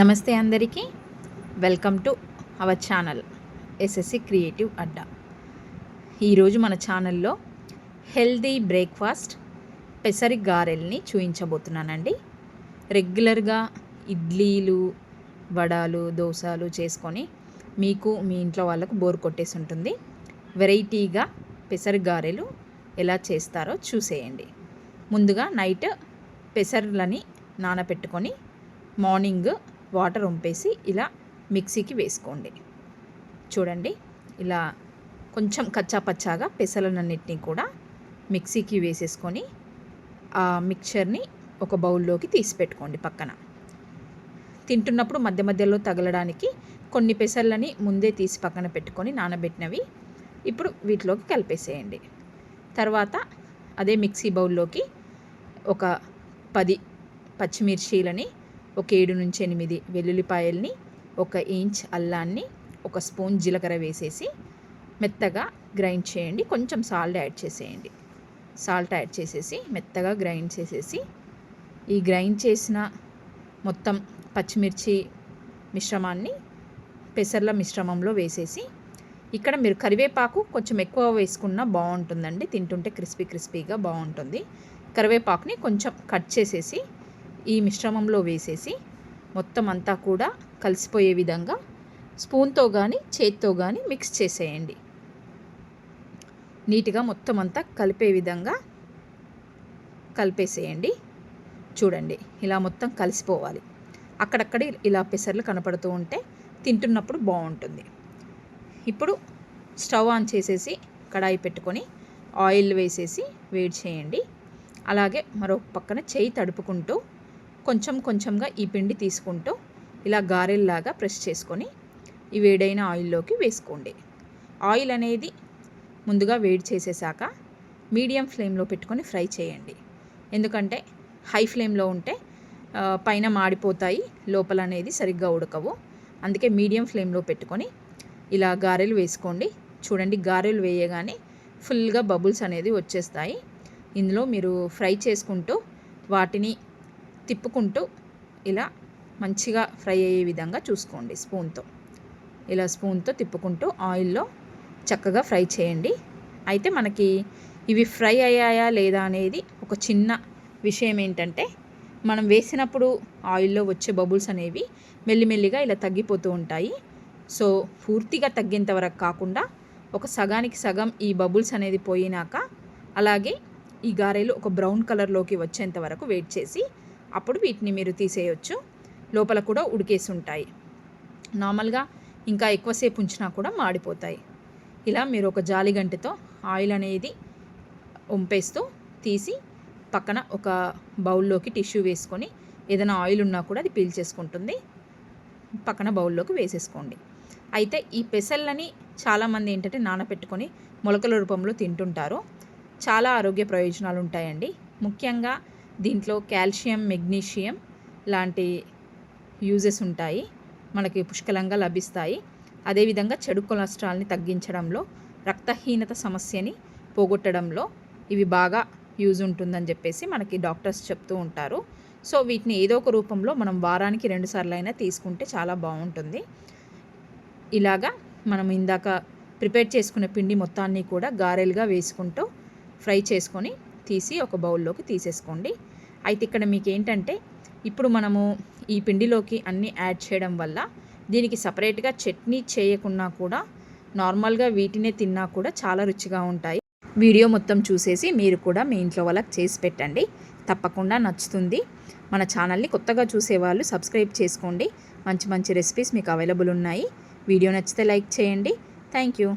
నమస్తే అందరికీ. Welcome to our channel SSC creative Adda. ఈరోజు మన ఛానల్లో హెల్దీ బ్రేక్ఫాస్ట్ పెసరి గారెల్ని చూపించబోతున్నానండి రెగ్యులర్గా ఇడ్లీలు వడాలు దోశలు చేసుకొని మీకు మీ ఇంట్లో వాళ్ళకు బోర్ కొట్టేసి ఉంటుంది. వెరైటీగా పెసరి గారెలు ఎలా చేస్తారో చూసేయండి. ముందుగా నైట్ పెసర్లని నానబెట్టుకొని మార్నింగ్ వాటర్ ఉంపేసి ఇలా మిక్సీకి వేసుకోండి. చూడండి ఇలా కొంచెం కచ్చా పచ్చాగా కూడా మిక్సీకి వేసేసుకొని ఆ మిక్చర్ని ఒక బౌల్లోకి తీసి పెట్టుకోండి పక్కన. తింటున్నప్పుడు మధ్య మధ్యలో తగలడానికి కొన్ని పెసర్లని ముందే తీసి పక్కన పెట్టుకొని నానబెట్టినవి ఇప్పుడు వీటిలోకి కలిపేసేయండి. తర్వాత అదే మిక్సీ బౌల్లోకి ఒక పది పచ్చిమిర్చీలని ఒక ఏడు నుంచి ఎనిమిది వెల్లుల్లిపాయల్ని ఒక ఇంచ్ అల్లాన్ని ఒక స్పూన్ జీలకర్ర వేసేసి మెత్తగా గ్రైండ్ చేయండి. కొంచెం సాల్ట్ యాడ్ చేసేయండి. సాల్ట్ యాడ్ చేసేసి మెత్తగా గ్రైండ్ చేసేసి ఈ గ్రైండ్ చేసిన మొత్తం పచ్చిమిర్చి మిశ్రమాన్ని పెసర్ల మిశ్రమంలో వేసేసి ఇక్కడ మీరు కరివేపాకు కొంచెం ఎక్కువ వేసుకున్నా బాగుంటుందండి. తింటుంటే క్రిస్పీ క్రిస్పీగా బాగుంటుంది. కరివేపాకుని కొంచెం కట్ చేసేసి ఈ మిశ్రమంలో వేసేసి మొత్తం అంతా కూడా కలిసిపోయే విధంగా స్పూన్తో కానీ చేత్తో కానీ మిక్స్ చేసేయండి. నీట్గా మొత్తం అంతా కలిపే విధంగా కలిపేసేయండి. చూడండి ఇలా మొత్తం కలిసిపోవాలి. అక్కడక్కడ ఇలా పెసర్లు కనపడుతూ ఉంటే తింటున్నప్పుడు బాగుంటుంది. ఇప్పుడు స్టవ్ ఆన్ చేసేసి కడాయి పెట్టుకొని ఆయిల్ వేసేసి వేడి చేయండి. అలాగే మరొక పక్కన చేయి తడుపుకుంటూ కొంచెం కొంచెంగా ఈ పిండి తీసుకుంటూ ఇలా గారెల్లాగా ప్రెస్ చేసుకొని ఈ వేడైన ఆయిల్లోకి వేసుకోండి. ఆయిల్ అనేది ముందుగా వేడి చేసేసాక మీడియం ఫ్లేమ్లో పెట్టుకొని ఫ్రై చేయండి. ఎందుకంటే హై ఫ్లేమ్లో ఉంటే పైన మాడిపోతాయి లోపల అనేది సరిగ్గా ఉడకవు. అందుకే మీడియం ఫ్లేమ్లో పెట్టుకొని ఇలా గారెలు వేసుకోండి. చూడండి గారెలు వేయగానే ఫుల్గా బబుల్స్ అనేది వచ్చేస్తాయి. ఇందులో మీరు ఫ్రై చేసుకుంటూ వాటిని తిప్పుకుంటూ ఇలా మంచిగా ఫ్రై అయ్యే విధంగా చూసుకోండి స్పూన్తో. ఇలా స్పూన్తో తిప్పుకుంటూ ఆయిల్లో చక్కగా ఫ్రై చేయండి. అయితే మనకి ఇవి ఫ్రై అయ్యాయా లేదా అనేది ఒక చిన్న విషయం ఏంటంటే మనం వేసినప్పుడు ఆయిల్లో వచ్చే బబుల్స్ అనేవి మెల్లిమెల్లిగా ఇలా తగ్గిపోతూ ఉంటాయి. సో పూర్తిగా తగ్గేంత వరకు కాకుండా ఒక సగానికి సగం ఈ బబుల్స్ అనేది పోయినాక అలాగే ఈ గారెలు ఒక బ్రౌన్ కలర్లోకి వచ్చేంత వరకు వెయిట్ చేసి అప్పుడు వీటిని మీరు తీసేయొచ్చు. లోపల కూడా ఉడికేసి ఉంటాయి నార్మల్గా ఇంకా ఎక్కువసేపు ఉంచినా కూడా మాడిపోతాయి. ఇలా మీరు ఒక జాలి గంటతో ఆయిల్ అనేది వంపేస్తూ తీసి పక్కన ఒక బౌల్లోకి టిష్యూ వేసుకొని ఏదైనా ఆయిల్ ఉన్నా కూడా అది పీల్చేసుకుంటుంది పక్కన బౌల్లోకి వేసేసుకోండి. అయితే ఈ పెసల్లని చాలామంది ఏంటంటే నానబెట్టుకొని మొలకల రూపంలో తింటుంటారు. చాలా ఆరోగ్య ప్రయోజనాలు ఉంటాయండి ముఖ్యంగా దీంట్లో కాల్షియం మెగ్నీషియం లాంటి యూజెస్ ఉంటాయి. మనకి పుష్కలంగా లభిస్తాయి. అదేవిధంగా చెడు కొలెస్ట్రాల్ని తగ్గించడంలో రక్తహీనత సమస్యని పోగొట్టడంలో ఇవి బాగా యూజ్ ఉంటుందని చెప్పేసి మనకి డాక్టర్స్ చెప్తూ ఉంటారు. సో వీటిని ఏదో ఒక రూపంలో మనం వారానికి రెండు అయినా తీసుకుంటే చాలా బాగుంటుంది. ఇలాగా మనం ఇందాక ప్రిపేర్ చేసుకున్న పిండి మొత్తాన్ని కూడా గారెలుగా వేసుకుంటూ ఫ్రై చేసుకొని తీసి ఒక బౌల్లోకి తీసేసుకోండి. అయితే ఇక్కడ మీకు ఏంటంటే ఇప్పుడు మనము ఈ పిండిలోకి అన్నీ యాడ్ చేయడం వల్ల దీనికి సపరేట్గా చట్నీ చేయకున్నా కూడా నార్మల్గా వీటినే తిన్నా కూడా చాలా రుచిగా ఉంటాయి. వీడియో మొత్తం చూసేసి మీరు కూడా మీ ఇంట్లో వాళ్ళకి చేసి పెట్టండి. తప్పకుండా నచ్చుతుంది. మన ఛానల్ని కొత్తగా చూసేవాళ్ళు సబ్స్క్రైబ్ చేసుకోండి. మంచి మంచి రెసిపీస్ మీకు అవైలబుల్ ఉన్నాయి. వీడియో నచ్చితే లైక్ చేయండి. Thank you.